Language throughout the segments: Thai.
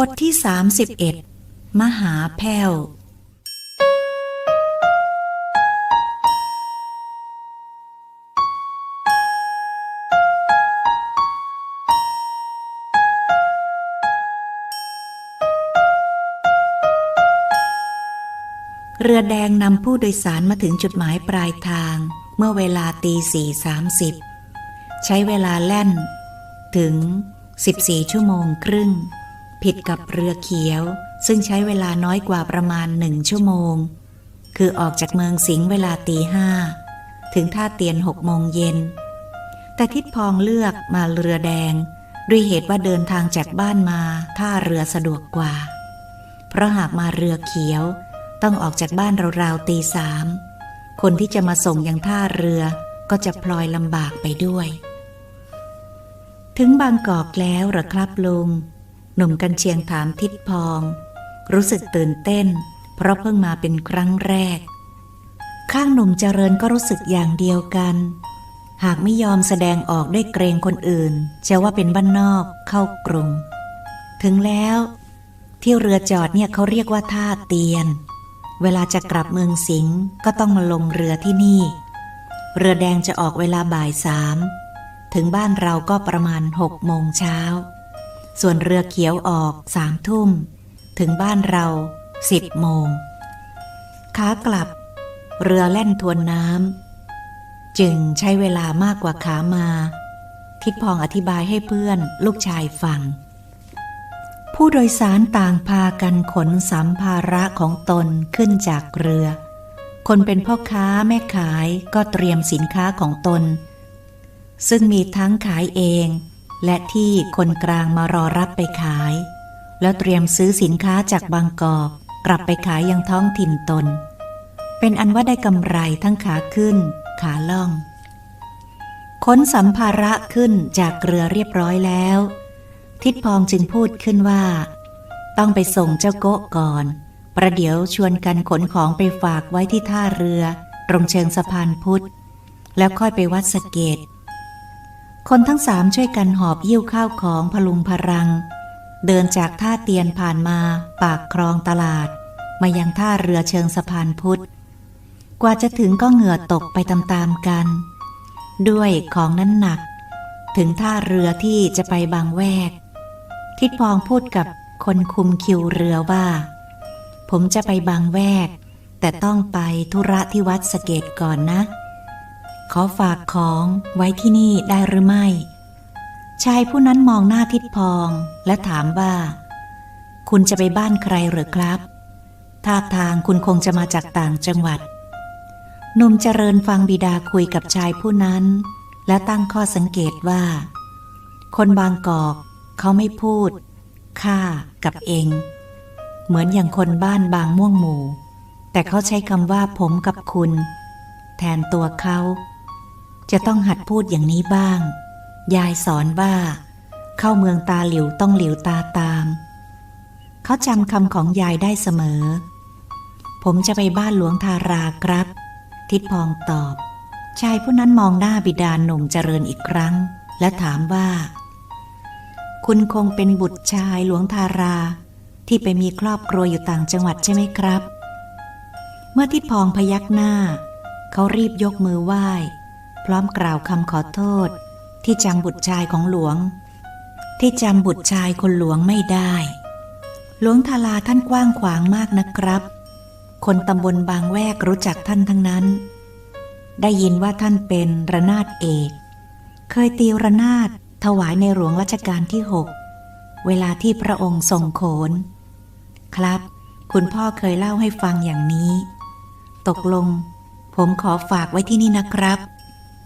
บทที่ 31 มหาแพ้ว เรือแดงนำผู้โดยสารมาถึงจุดหมายปลายทางเมื่อเวลาตีสี่สามสิบใช้เวลาแล่น ถึง 14 ชั่วโมงครึ่ง ผิดกับเรือเขียว ซึ่งใช้เวลาน้อยกว่าประมาณหนึ่งชั่วโมง คือออกจากเมืองสิงห์เวลาตีห้าถึงท่าเตียนหกโมงเย็น แต่ทิดพองเลือกมาเรือแดง ด้วยเหตุว่าเดินทางจากบ้านมาท่าเรือสะดวกกว่า เพราะหากมาเรือเขียว ต้องออกจากบ้านราวๆตีสามคนที่จะมาส่งยังท่าเรือก็จะพลอยลำบากไปด้วย ถึงบางกอกแล้วหรอครับลุง หนุ่มกันเชียงถามทิดพอง รู้สึกตื่นเต้น เพราะเพิ่งมาเป็นครั้งแรก ข้างหนุ่มเจริญก็รู้สึกอย่างเดียวกัน หากไม่ยอมแสดงออกได้เกรงคนอื่นจะว่าเป็นบ้านนอกเข้ากรุง ถึงแล้ว ที่เรือจอดเนี่ยเขาเรียกว่าท่าเตียน เวลาจะกลับเมืองสิงห์ก็ต้องมาลงเรือที่นี่ เรือแดงจะออกเวลาบ่ายสามถึงบ้านเราก็ประมาณหกโมงเช้า ส่วนเรือเขียวออกสามทุ่ม ถึงบ้านเราสิบโมงขากลับ เรือแล่นทวนน้ำจึงใช้เวลามากกว่าขามา ทิดพองอธิบายให้เพื่อนลูกชายฟัง ผู้โดยสารต่างพากันขนสัมภาระของตนขึ้นจากเรือ คนเป็นพ่อค้าแม่ขายก็เตรียมสินค้าของตน ซึ่งมีทั้งขายเอง และที่คนกลางมารอรับไปขาย แล้วเตรียมซื้อสินค้าจากบางกอกกลับไปขายยังท้องถิ่นตน เป็นอันว่าได้กำไรทั้งขาขึ้น ขาล่อง ขนสัมภาระขึ้นจากเรือเรียบร้อยแล้ว ทิดพองจึงพูดขึ้นว่า ต้องไปส่งเจ้าโกะก่อน ประเดี๋ยวชวนกันขนของไปฝากไว้ที่ท่าเรือ ตรงเชิงสะพานพุทธ แล้วค่อยไปวัดสเกต คนทั้งสามช่วยกันหอบยิ้วข้าวของพลุงพรัง เดินจากท่าเตียนผ่านมาปากคลองตลาด มายังท่าเรือเชิงสะพานพุทธ กว่าจะถึงก็เหงื่อตกไปตามๆกัน ด้วยของนั้นหนัก ถึงท่าเรือที่จะไปบางแวก ทิดพองพูดกับคนคุมคิวเรือว่า ผมจะไปบางแวก แต่ต้องไปธุระที่วัดสเกตก่อนนะ ขอฝากของไว้ที่นี่ได้หรือไม่ ชายผู้นั้นมองหน้าทิดพองและถามว่า คุณจะไปบ้านใครหรือครับ ท่าทางคุณคงจะมาจากต่างจังหวัดหนุ่มเจริญฟังบิดาคุยกับชายผู้นั้น และตั้งข้อสังเกตว่า คนบางกอกเขาไม่พูดข้ากับเอง เหมือนอย่างคนบ้านบางม่วงหมู่ แต่เขาใช้คำว่าผมกับคุณ แทนตัวเขา จะต้องหัดพูดอย่างนี้บ้าง ยายสอนว่า เข้าเมืองตาหลิวต้องหลิวตาตาม เขาจำคำของยายได้เสมอ ผมจะไปบ้านหลวงทาราครับ ทิดพองตอบ ชายผู้นั้นมองหน้าบิดาหนุ่มเจริญอีกครั้ง และถามว่า คุณคงเป็นบุตรชายหลวงทารา ที่ไปมีครอบครัวอยู่ต่างจังหวัดใช่ไหมครับ เมื่อทิดพองพยักหน้า เขารีบยกมือไหว้ พร้อมกล่าวคำขอโทษ ที่จำบุตรชายของหลวง ที่จำบุตรชายคนหลวงไม่ได้ หลวงทาราท่านกว้างขวางมากนะครับ คนตำบลบางแวกรู้จักท่านทั้งนั้น ได้ยินว่าท่านเป็นระนาดเอก เคยตีระนาดถวายในหลวงรัชกาลที่หกเวลาที่พระองค์ทรงโขน ครับ คุณพ่อเคยเล่าให้ฟังอย่างนี้ ตกลง ผมขอฝากไว้ที่นี่นะครับ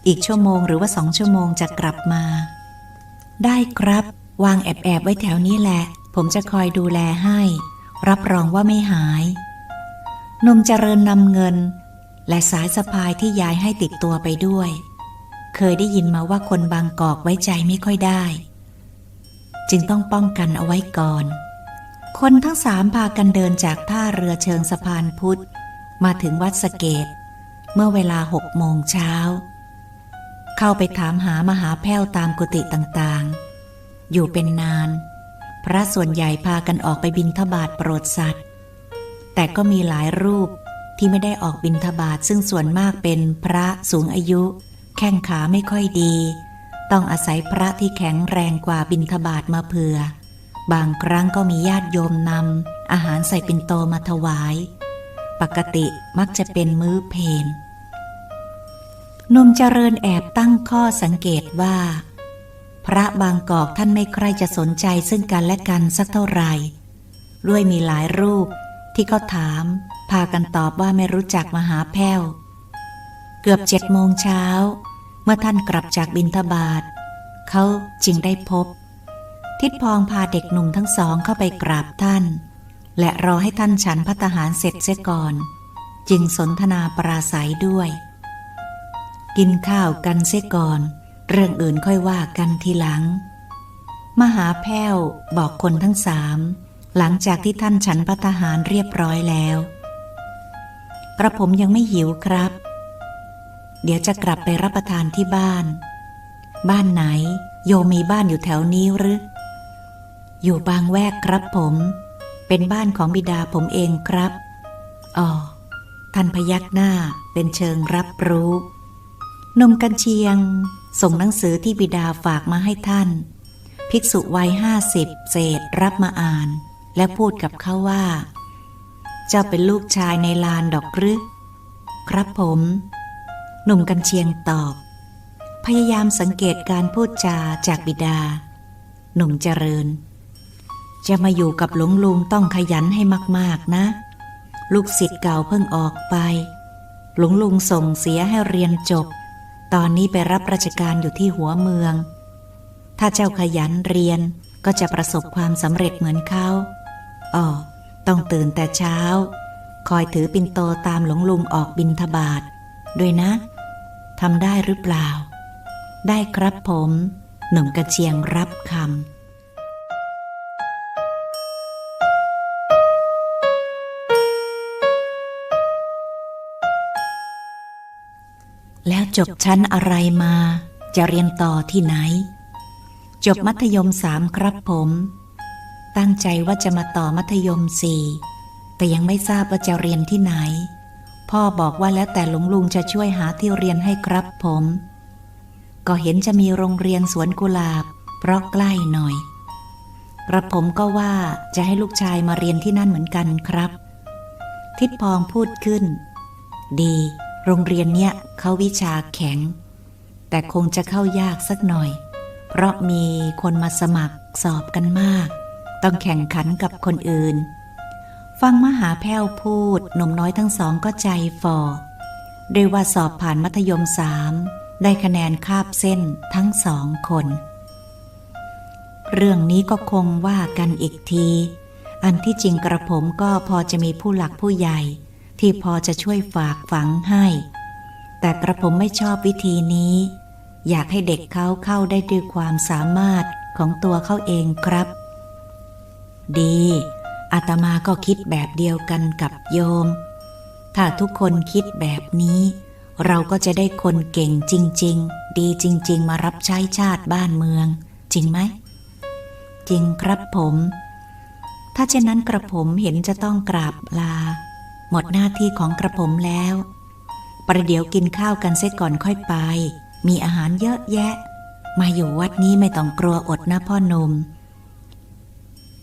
อีกชั่วโมงหรือว่าสองชั่วโมงจะกลับมา ได้ครับ วางแอบแอบไว้แถวนี้แหละ ผมจะคอยดูแลให้ รับรองว่าไม่หายนมเจริญนำเงิน และสายสะพายที่ยายให้ติดตัวไปด้วย เคยได้ยินมาว่าคนบางกอกไว้ใจไม่ค่อยได้ จึงต้องป้องกันเอาไว้ก่อน คนทั้งสามพากันเดินจากท่าเรือเชิงสะพานพุทธ มาถึงวัดสเกต เมื่อเวลาหกโมงเช้า เข้าไปถามหามหาแพ้วตามกุฏิต่างๆ อยู่เป็นนาน พระส่วนใหญ่พากันออกไปบินทบาทโปรดสัตว์ แต่ก็มีหลายรูปที่ไม่ได้ออกบินทบาทซึ่งส่วนมากเป็นพระสูงอายุ แข้งขาไม่ค่อยดี ต้องอาศัยพระที่แข็งแรงกว่าบินทบาทมาเผื่อ บางครั้งก็มีญาติโยมนำอาหารใส่ปิ่นโตมาถวาย ปกติมักจะเป็นมื้อเพน นุ่มเจริญแอบตั้งข้อสังเกตว่า พระบางกอกท่านไม่ใครจะสนใจซึ่งกันและกันสักเท่าไหร่ด้วยมีหลายรูปที่เขาถาม พากันตอบว่าไม่รู้จักมหาแพ้ว เกือบเจ็ดโมงเช้า เมื่อท่านกลับจากบินทบาทเขาจึงได้พบ ทิดพองพาเด็กหนุ่มทั้งสองเข้าไปกราบท่าน และรอให้ท่านฉันพัตหารเสร็จเสียก่อน จึงสนทนาปราศัยด้วย กินข้าวกันเสียก่อน เรื่องอื่นค่อยว่ากันทีหลัง มหาแพ้วบอกคนทั้งสาม หลังจากที่ท่านฉันพัตหารเรียบร้อยแล้ว กระผมยังไม่หิวครับ เดี๋ยวจะกลับไปรับประทานที่บ้าน บ้านไหน โยมีบ้านอยู่แถวนี้หรือ อยู่บางแวกครับผม เป็นบ้านของบิดาผมเองครับอ๋อท่านพยักหน้าเป็นเชิงรับรู้ นมกันเชียง ส่งหนังสือที่บิดาฝากมาให้ท่าน ภิกษุวัยห้าสิบเศษรับมาอ่าน และพูดกับเขาว่า เจ้าเป็นลูกชายในลานดอกรึครับผม หนุ่มกันเชียงตอบ พยายามสังเกตการพูดจาจากบิดา หนุ่มเจริญ จะมาอยู่กับหลวงลุงต้องขยันให้มาก ๆ นะ ลูกศิษย์เก่าเพิ่งออกไป หลวงลุงส่งเสียให้เรียนจบ ตอนนี้ไปรับราชการอยู่ที่หัวเมือง ถ้าเจ้าขยันเรียนก็จะประสบความสำเร็จเหมือนเขาอ๋อต้องตื่นแต่เช้า คอยถือปินโตตามหลวงลุงออกบินทบาทด้วยนะทำได้หรือเปล่า ได้ครับผม หนุ่มกระเชียงรับคำ แล้วจบชั้นอะไรมา จะเรียนต่อที่ไหน จบมัธยมสามครับผม ตั้งใจว่าจะมาต่อมัธยมสี่แต่ยังไม่ทราบว่าจะเรียนที่ไหน พ่อบอกว่าแล้วแต่หลวงลุงจะช่วยหาที่เรียนให้ครับผม ก็เห็นจะมีโรงเรียนสวนกุหลาบ เพราะใกล้หน่อยกระผมก็ว่าจะให้ลูกชายมาเรียนที่นั่นเหมือนกันครับ ทิดพองพูดขึ้น ดี โรงเรียนเนี่ยเขาวิชาแข็ง แต่คงจะเข้ายากสักหน่อย เพราะมีคนมาสมัครสอบกันมาก ต้องแข่งขันกับคนอื่น ฟังมหาแพ้วพูดหนุ่มน้อยทั้งสองก็ใจฝ่อด้วยว่าสอบผ่านมัธยมสามได้คะแนนคาบเส้นทั้งสองคน เรื่องนี้ก็คงว่ากันอีกที อันที่จริงกระผมก็พอจะมีผู้หลักผู้ใหญ่ ที่พอจะช่วยฝากฝังให้ แต่กระผมไม่ชอบวิธีนี้ อยากให้เด็กเขาเข้าได้ด้วยความสามารถของตัวเขาเองครับ ดีอาตมาก็คิดแบบเดียวกันกับโยม ถ้าทุกคนคิดแบบนี้ เราก็จะได้คนเก่งจริง ๆ ดีจริง ๆ มารับใช้ชาติบ้านเมือง จริงไหม จริงครับผม ถ้าเช่นนั้นกระผมเห็นจะต้องกราบลา หมดหน้าที่ของกระผมแล้ว ประเดี๋ยวกินข้าวกันเสร็จก่อนค่อยไป มีอาหารเยอะแยะ มาอยู่วัดนี้ไม่ต้องกลัวอดนะพ่อหนุ่ม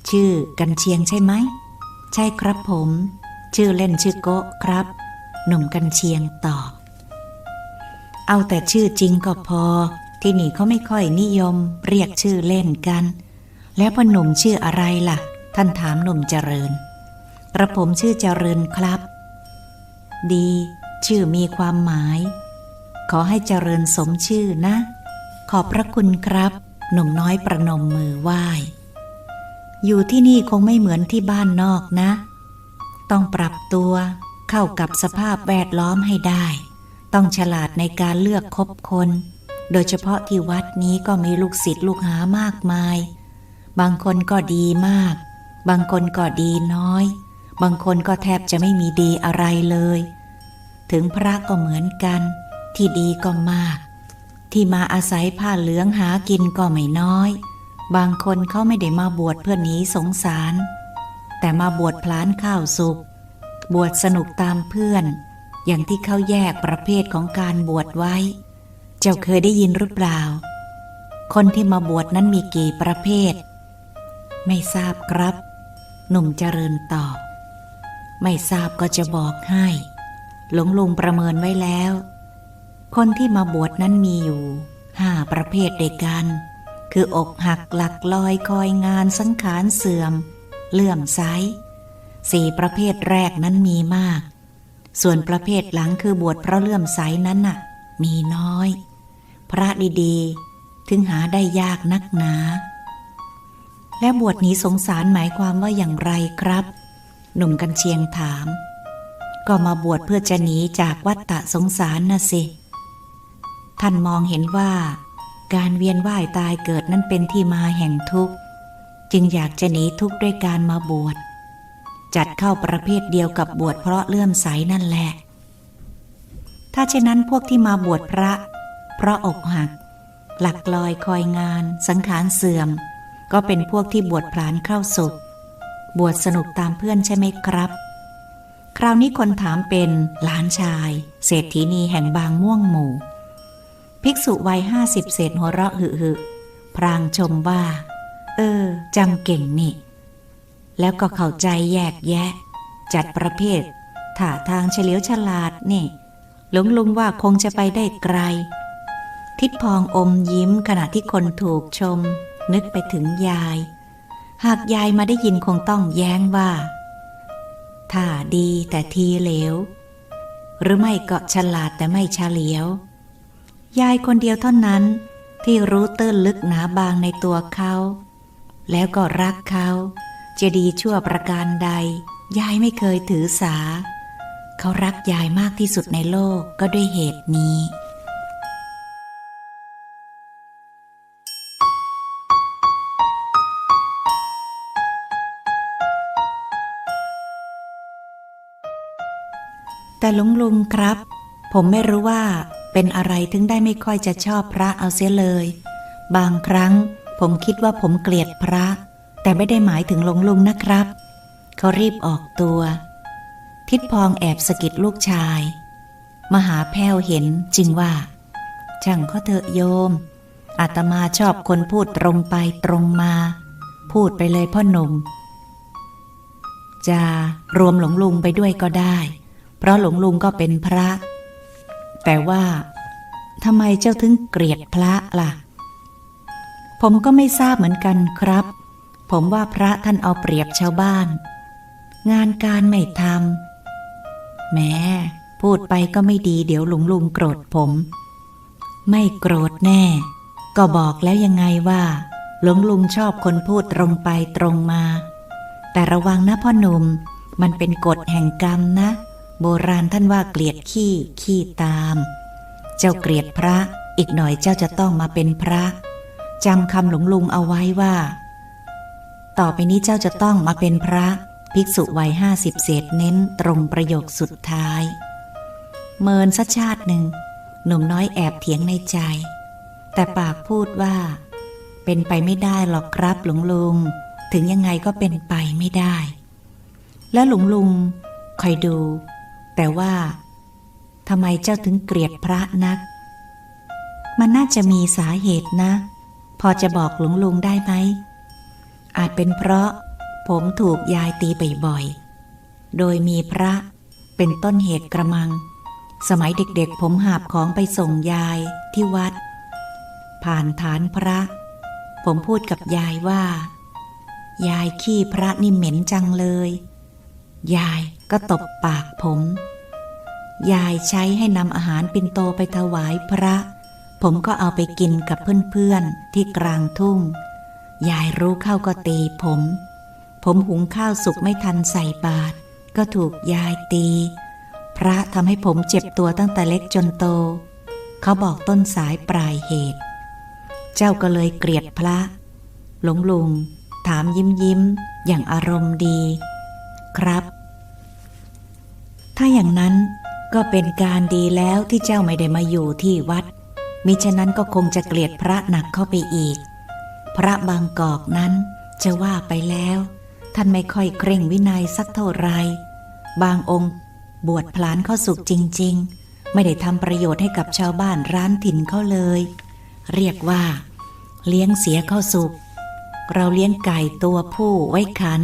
ชื่อกันเชียงใช่ไหม ใช่ครับผม ชื่อเล่นชื่อโกะครับ หนุ่มกันเชียงตอบ เอาแต่ชื่อจริงก็พอ ที่นี่เขาไม่ค่อยนิยม เรียกชื่อเล่นกัน แล้วพ่อหนุ่มชื่ออะไรล่ะ ท่านถามหนุ่มเจริญ กระผมชื่อเจริญครับ ดี ชื่อมีความหมาย ขอให้เจริญสมชื่อนะ ขอบพระคุณครับ หนุ่มน้อยประนมมือไหว้ อยู่ที่นี่คงไม่เหมือนที่บ้านนอกนะ ต้องปรับตัวเข้ากับสภาพแวดล้อมให้ได้ ต้องฉลาดในการเลือกคบคน โดยเฉพาะที่วัดนี้ก็มีลูกศิษย์ลูกหามากมาย บางคนก็ดีมาก บางคนก็ดีน้อย บางคนก็แทบจะไม่มีดีอะไรเลย ถึงพระก็เหมือนกัน ที่ดีก็มาก ที่มาอาศัยผ้าเหลืองหากินก็ไม่น้อย บางคนเขาไม่ได้มาบวชเพื่อหนีสงสาร แต่มาบวชพลานข้าวสุก บวชสนุกตามเพื่อน อย่างที่เขาแยกประเภทของการบวชไว้ เจ้าเคยได้ยินหรือเปล่า คนที่มาบวชนั้นมีกี่ประเภท ไม่ทราบครับ หนุ่มเจริญตอบ ไม่ทราบก็จะบอกให้ หลวงลุงประเมินไว้แล้ว คนที่มาบวชนั้นมีอยู่ห้าประเภทเด็กกัน คืออกหักหลักลอยคอยงานสังขารเสื่อม เลื่อมไซสี่ประเภทแรกนั้นมีมาก ส่วนประเภทหลังคือบวชเพราะเลื่อมใสนั้นน่ะ มีน้อย พระดีๆ ถึงหาได้ยากนักหนา และบวชหนีสงสารหมายความว่าอย่างไรครับ หนุ่มกันเชียงถาม ก็มาบวชเพื่อจะหนีจากวัฏฏะสงสารนะสิ ท่านมองเห็นว่า การเวียนว่ายตายเกิดนั้นเป็นที่มาแห่งทุกข์ จึงอยากจะหนีทุกข์ด้วยการมาบวช จัดเข้าประเภทเดียวกับบวชเพราะเลื่อมใสนั่นแหละ ถ้าเช่นนั้นพวกที่มาบวชพระ เพราะอกหัก หลักลอยคอยงาน สังขารเสื่อม ก็เป็นพวกที่บวชพลานเข้าสุข บวชสนุกตามเพื่อนใช่ไหมครับ คราวนี้คนถามเป็นหลานชาย เศรษฐีนีแห่งบางม่วงหมู่ ภิกษุวัยห้าสิบเศษหัวเราะหึหึพรางชมว่า เออจำเก่งนี่ แล้วก็เข้าใจแยกแยะ จัดประเภทท่าทางเฉลียวฉลาดนี่ หลวงลุงว่าคงจะไปได้ไกล ทิดพองอมยิ้มขณะที่คนถูกชม นึกไปถึงยาย หากยายมาได้ยินคงต้องแย้งว่าท่าดีแต่ทีเหลว หรือไม่ก็ฉลาดแต่ไม่เฉลียว ยายคนเดียวเท่านั้นที่รู้ตื้นลึกหนาบางในตัวเขา แล้วก็รักเขาจะดีชั่วประการใด ยายไม่เคยถือสา เขารักยายมากที่สุดในโลกก็ด้วยเหตุนี้ แต่ลุงลุงครับ ผมไม่รู้ว่าเป็นอะไรถึงได้ไม่ค่อยจะชอบพระเอาเสียเลย บางครั้งผมคิดว่าผมเกลียดพระ แต่ไม่ได้หมายถึงหลวงลุงนะครับ เขารีบออกตัว ทิดพองแอบสะกิดลูกชาย มหาแพ้วเห็นจึงว่า ช่างเขาเถอะโยม อาตมาชอบคนพูดตรงไปตรงมา พูดไปเลยพ่อหนุ่ม จะรวมหลวงลุงไปด้วยก็ได้ เพราะหลวงลุงก็เป็นพระ แต่ว่าทำไมเจ้าถึงเกลียดพระล่ะ ผมก็ไม่ทราบเหมือนกันครับ ผมว่าพระท่านเอาเปรียบชาวบ้าน งานการไม่ทำแหม้พูดไปก็ไม่ดีเดี๋ยวหลวงลุงโกรธผม ไม่โกรธแน่ ก็บอกแล้วยังไงว่า หลวงลุงชอบคนพูดตรงไปตรงมา แต่ระวังนะพ่อหนุ่ม มันเป็นกฎแห่งกรรมนะ โบราณท่านว่าเกลียดขี้ขี้ตาม เจ้าเกลียดพระอีกหน่อยเจ้าจะต้องมาเป็นพระจำคำหลวงลุงเอาไว้ว่า ต่อไปนี้เจ้าจะต้องมาเป็นพระ ภิกษุวัยห้าสิบเศษเน้นตรงประโยคสุดท้าย เมินสัชาติหนึ่ง หนุ่มน้อยแอบเถียงในใจ แต่ปากพูดว่า เป็นไปไม่ได้หรอกครับหลวงลุง ถึงยังไงก็เป็นไปไม่ได้ แล้วหลวงลุงคอยดู แต่ว่าทำไมเจ้าถึงเกลียดพระนัก มันน่าจะมีสาเหตุนะ พอจะบอกหลวงลุงได้ไหม อาจเป็นเพราะผมถูกยายตีบ่อยๆ โดยมีพระเป็นต้นเหตุกระมัง สมัยเด็กๆ ผมหาบของไปส่งยายที่วัด ผ่านฐานพระ ผมพูดกับยายว่า ยายขี้พระนี่เหม็นจังเลย ยาย ก็ตบปากผม ยายใช้ให้นำอาหารปินโตไปถวายพระ ผมก็เอาไปกินกับเพื่อนๆที่กลางทุ่ง ยายรู้เข้าก็ตีผม ผมหุงข้าวสุกไม่ทันใส่บาตรก็ถูกยายตี พระทำให้ผมเจ็บตัวตั้งแต่เล็กจนโต เขาบอกต้นสายปลายเหตุ เจ้าก็เลยเกลียดพระ หลงลุง ถามยิ้มยิ้มอย่างอารมณ์ดี ครับ ถ้าอย่างนั้นก็เป็นการดีแล้วที่เจ้าไม่ได้มาอยู่ที่วัด มิฉะนั้นก็คงจะเกลียดพระหนักเข้าไปอีก พระบางกอกนั้นจะว่าไปแล้ว ท่านไม่ค่อยเคร่งวินัยสักเท่าไร บางองค์บวชพลานเข้าสุกจริง ๆ ไม่ได้ทำประโยชน์ให้กับชาวบ้านร้านถิ่นเขาเลย เรียกว่า เลี้ยงเสียเข้าสุกเราเลี้ยงไก่ตัวผู้ไว้ขัน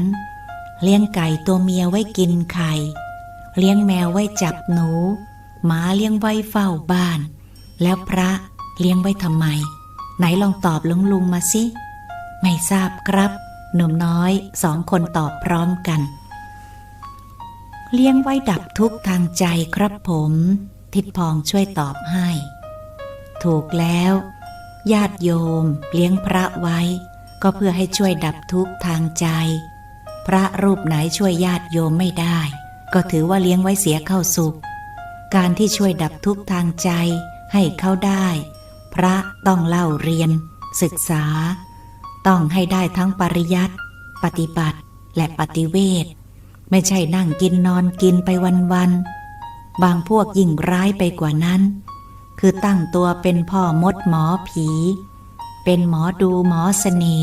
เลี้ยงไก่ตัวเมียไว้กินไข่ เลี้ยงแมวไว้จับหนู หมาเลี้ยงไว้เฝ้าบ้าน แล้วพระเลี้ยงไว้ทำไม ไหนลองตอบลุงลุงมาสิ ไม่ทราบครับ หนุ่มน้อยสองคนตอบพร้อมกัน เลี้ยงไว้ดับทุกข์ทางใจครับผม ทิดพองช่วยตอบให้ ถูกแล้ว ญาติโยม เลี้ยงพระไว้ ก็เพื่อให้ช่วยดับทุกข์ทางใจ พระรูปไหนช่วยญาติโยมไม่ได้ ก็ถือว่าเลี้ยงไว้เสียเข้าสุข การที่ช่วยดับทุกข์ทางใจให้เขาได้ พระต้องเล่าเรียน ศึกษา ต้องให้ได้ทั้งปริยัติปฏิบัติและปฏิเวทไม่ใช่นั่งกินนอนกินไปวันๆบางพวกยิ่งร้ายไปกว่านั้น คือตั้งตัวเป็นพ่อมดหมอผี เป็นหมอดูหมอเสน่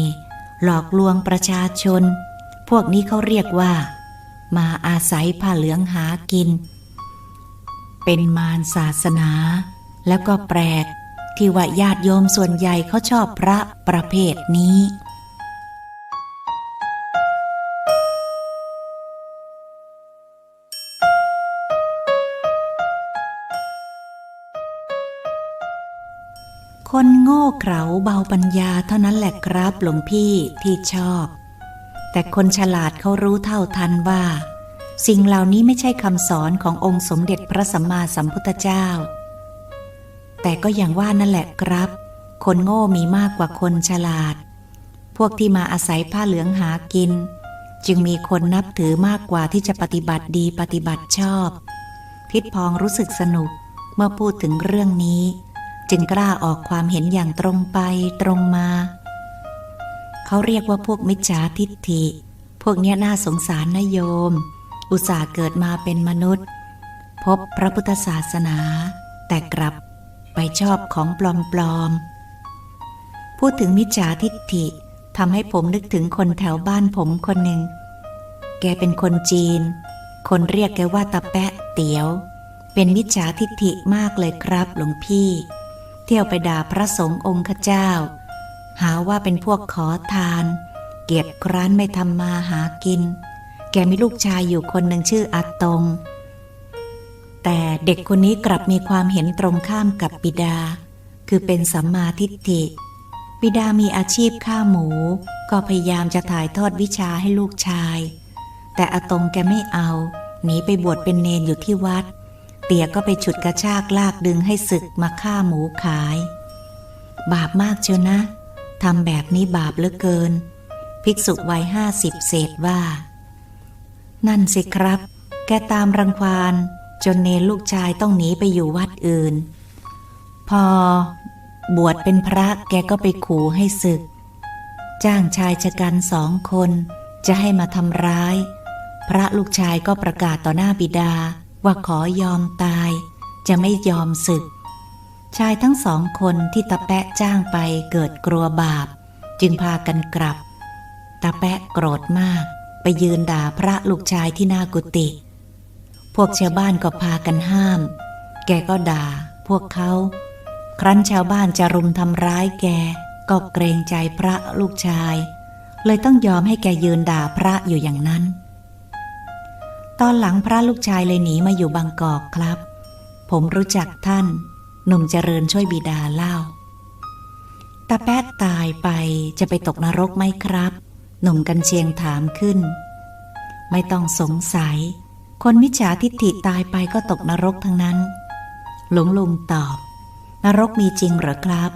หลอกลวงประชาชน พวกนี้เขาเรียกว่า มาอาศัยผ้าเหลืองหากิน เป็นมารศาสนา แล้วก็แปลก ที่ว่าญาติโยมส่วนใหญ่เขาชอบพระประเภทนี้คนโง่เขลาเบาปัญญาเท่านั้นแหละครับหลวงพี่ที่ชอบ แต่คนฉลาดเขารู้เท่าทันว่า สิ่งเหล่านี้ไม่ใช่คำสอนขององค์สมเด็จพระสัมมาสัมพุทธเจ้า แต่ก็อย่างว่านั่นแหละครับ คนโง่มีมากกว่าคนฉลาด พวกที่มาอาศัยผ้าเหลืองหากิน จึงมีคนนับถือมากกว่าที่จะปฏิบัติดีปฏิบัติชอบ ทิดพองรู้สึกสนุกเมื่อพูดถึงเรื่องนี้ จึงกล้าออกความเห็นอย่างตรงไปตรงมา เขาเรียกว่าพวกมิจฉาทิฏฐิ พวกเนี้ยน่าสงสารนะโยม อุตส่าห์เกิดมาเป็นมนุษย์ พบพระพุทธศาสนา แต่กลับไปชอบของปลอมๆ พูดถึงมิจฉาทิฏฐิทำให้ผมนึกถึงคนแถวบ้านผมคนหนึ่ง แกเป็นคนจีน คนเรียกแกว่าตาแปะเตี๋ยว เป็นมิจฉาทิฏฐิมากเลยครับหลวงพี่ เที่ยวไปด่าพระสงฆ์องค์ข้าเจ้า หาว่าเป็นพวกขอทาน เกียจคร้านไม่ทำมาหากิน แกมีลูกชายอยู่คนหนึ่งชื่ออาตง แต่เด็กคนนี้กลับมีความเห็นตรงข้ามกับบิดา คือเป็นสัมมาทิฏฐิบิดามีอาชีพฆ่าหมู ก็พยายามจะถ่ายทอดวิชาให้ลูกชาย แต่อาตงแกไม่เอา หนีไปบวชเป็นเนนอยู่ที่วัด เตี่ยก็ไปฉุดกระชากลากดึงให้ศึกมาฆ่าหมูขาย บาปมากเชียวนะ ทำแบบนี้บาปเหลือเกิน ภิกษุวัยห้าสิบเศษว่า นั่นสิครับ แกตามรังควานจนเนรลูกชายต้องหนีไปอยู่วัดอื่น พอบวชเป็นพระแกก็ไปขู่ให้ศึก จ้างชายชะกันสองคน จะให้มาทำร้าย พระลูกชายก็ประกาศต่อหน้าบิดาว่าขอยอมตาย จะไม่ยอมศึก ชายทั้งสองคนที่ตาแปะจ้างไปเกิดกลัวบาป จึงพากันกลับตาแปะโกรธมาก ไปยืนด่าพระลูกชายที่หน้ากุฏิพวกชาวบ้านก็พากันห้าม แกก็ด่า พวกเขา ครั้นชาวบ้านจะรุมทำร้ายแก ก็เกรงใจพระลูกชาย เลยต้องยอมให้แกยืนด่าพระอยู่อย่างนั้น ตอนหลังพระลูกชายเลยหนีมาอยู่บางกอกครับ ผมรู้จักท่าน หนุ่มเจริญช่วยบิดาเล่า ตาแป๊ดตายไปจะไปตกนรกไหมครับ หนุ่มกันเชียงถามขึ้น ไม่ต้องสงสัย คนมิจฉาทิฏฐิตายไปก็ตกนรกทั้งนั้น หลวงลุงตอบ นรกมีจริงเหรอครับ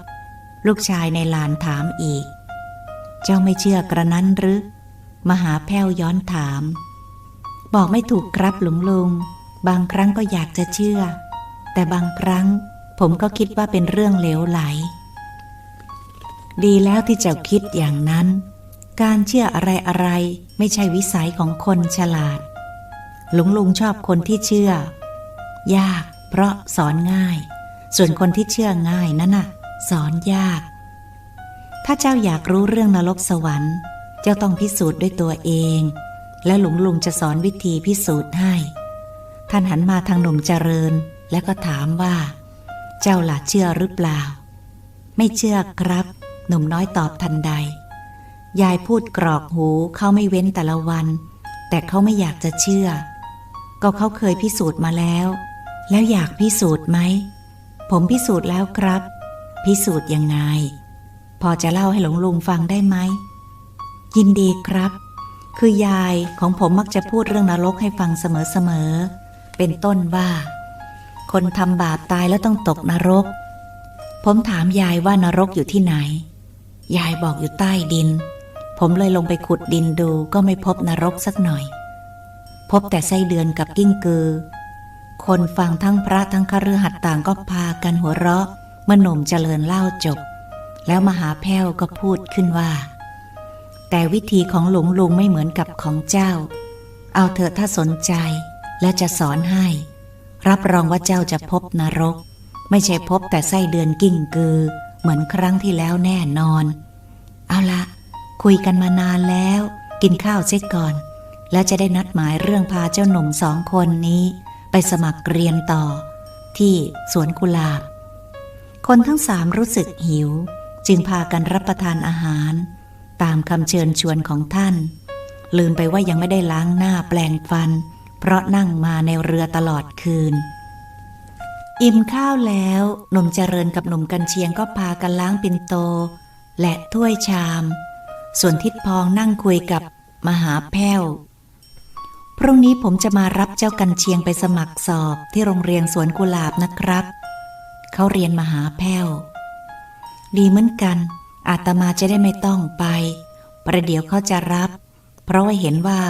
ลูกชายในลานถามอีก เจ้าไม่เชื่อกระนั้นหรือ มหาแพ้วย้อนถาม บอกไม่ถูกครับหลวงลุง บางครั้งก็อยากจะเชื่อ แต่บางครั้ง ผมก็คิดว่าเป็นเรื่องเลวไหล ดีแล้วที่เจ้าคิดอย่างนั้น การเชื่ออะไรอะไรๆไม่ใช่วิสัยของคนฉลาด หลวงลุงชอบคนที่เชื่อ ยาก เพราะสอนง่าย ส่วนคนที่เชื่อง่ายนั่นน่ะ สอนยาก ถ้าเจ้าอยากรู้เรื่องนรกสวรรค์ เจ้าต้องพิสูจน์ด้วยตัวเอง และหลวงลุงจะสอนวิธีพิสูจน์ให้ ท่านหันมาทางหนุ่มเจริญ แล้วก็ถามว่า เจ้าล่ะเชื่อหรือเปล่า ไม่เชื่อครับ หนุ่มน้อยตอบทันใด ยายพูดกรอกหูเขาไม่เว้นแต่ละวัน แต่เขาไม่อยากจะเชื่อ ก็เขาเคยพิสูจน์มาแล้ว แล้วอยากพิสูจน์ไหม ผมพิสูจน์แล้วครับ พิสูจน์ยังไง พอจะเล่าให้หลวงลุงฟังได้ไหม ยินดีครับ คือยายของผมมักจะพูดเรื่องนรกให้ฟังเสมอๆ เป็นต้นว่า คนทำบาปตายแล้วต้องตกนรก ผมถามยายว่านรกอยู่ที่ไหน ยายบอกอยู่ใต้ดิน ผมเลยลงไปขุดดินดูก็ไม่พบนรกสักหน่อย พบแต่ไส้เดือนกับกิ้งกือ คนฟังทั้งพระทั้งคฤหัสถ์ต่างก็พากันหัวเราะเมื่อหนุ่มเจริญเล่าจบ แล้วมหาแพ้วก็พูดขึ้นว่า แต่วิธีของหลวงลุงไม่เหมือนกับของเจ้า เอาเถอะถ้าสนใจและจะสอนให้ รับรองว่าเจ้าจะพบนรก ไม่ใช่พบแต่ไส้เดือนกิ้งกือ เหมือนครั้งที่แล้วแน่นอน เอาละคุยกันมานานแล้ว กินข้าวเสียก่อน แล้วจะได้นัดหมายเรื่องพาเจ้าหนุ่มสองคนนี้ ไปสมัครเรียนต่อ ที่สวนกุหลาบ คนทั้งสามรู้สึกหิว จึงพากันรับประทานอาหาร ตามคำเชิญชวนของท่าน ลืมไปว่ายังไม่ได้ล้างหน้าแปลงฟัน เพราะนั่งมาในเรือตลอดคืน อิ่มข้าวแล้วหนุ่มเจริญกับหนุ่มกันเชียงก็พากันล้างปินโต และถ้วยชาม ส่วนทิดพองนั่งคุยกับมหาแพ้วพรุ่งนี้ผมจะมารับเจ้ากันเชียงไปสมัครสอบที่โรงเรียนสวนกุหลาบนะครับ เขาเรียนมหาแพ้ว ดีเหมือนกัน อาตมาจะได้ไม่ต้องไป ประเดี๋ยวเขาจะรับ เพราะว่าเห็นว่า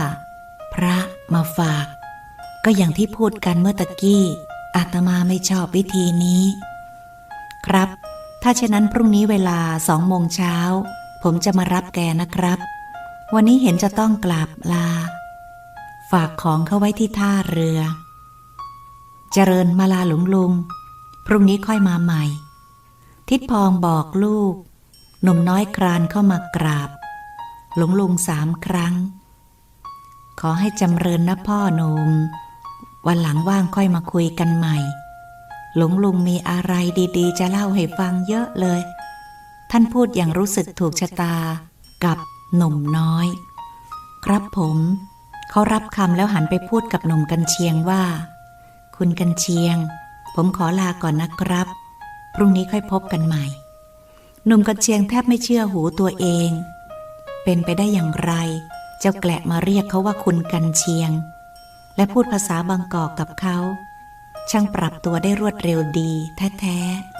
พระมาฝาก ก็อย่างที่พูดกันเมื่อตะกี้ อาตมาไม่ชอบวิธีนี้ ครับ ถ้าเช่นนั้นพรุ่งนี้เวลาสองโมงเช้า ผมจะมารับแกนะครับ วันนี้เห็นจะต้องกลับลา ฝากของเข้าไว้ที่ท่าเรือ เจริญมาลาหลวงลุง พรุ่งนี้ค่อยมาใหม่ ทิดพองบอกลูกหนุ่มน้อยครานเข้ามากราบ หลวงลุงสามครั้ง ขอให้จำเริญนะพ่อหนุ่ม วันหลังว่างค่อยมาคุยกันใหม่ หลวงลุงมีอะไรดีๆ จะเล่าให้ฟังเยอะเลย ท่านพูดอย่างรู้สึกถูกชะตากับหนุ่มน้อย ครับผม เขารับคำแล้วหันไปพูดกับหนุ่มกันเชียงว่า คุณกันเชียง ผมขอลาก่อนนะครับ พรุ่งนี้ค่อยพบกันใหม่ หนุ่มกันเชียงแทบไม่เชื่อหูตัวเอง เป็นไปได้อย่างไร เจ้าแกละมาเรียกเขาว่าคุณกันเชียง และพูดภาษาบางกอกกับเขา ช่างปรับตัวได้รวดเร็วดีแท้ๆ